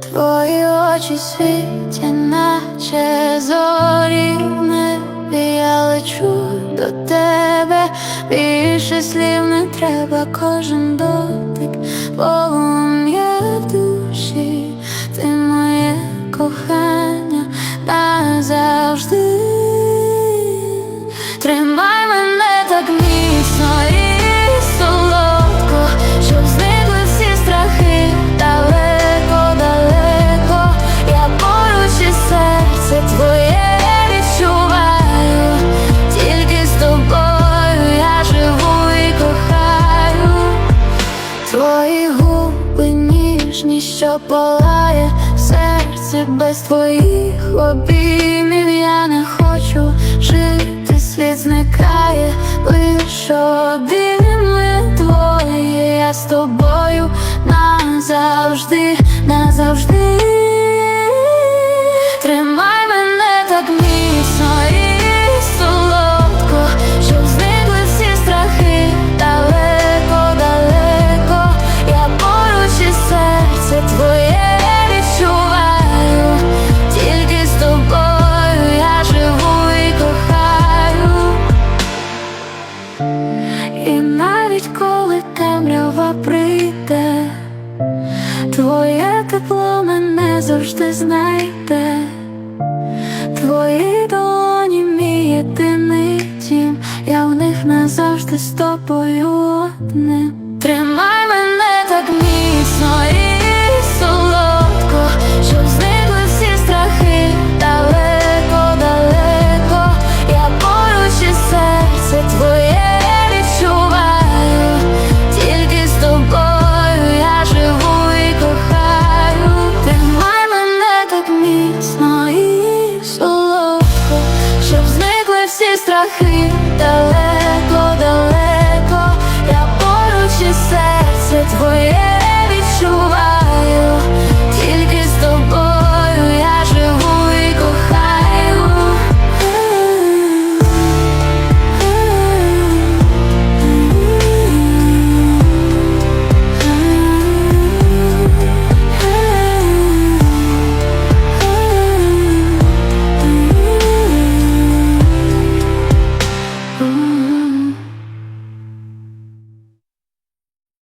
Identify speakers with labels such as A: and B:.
A: Твої очі світять, наче зорі в небі Я лечу до тебе, більше слів не треба, кожен дотик полум'я. Ніжні, що палає серце без твоїх обіймів я не хочу жити, світ зникає, лиш обійми твої, я з тобою назавжди, назавжди. Навіть коли темрява прийде, твоє тепло мене завжди знайде. Твої долоні мій єдиний тім, я в них назавжди з тобою одним. Страхи далеко,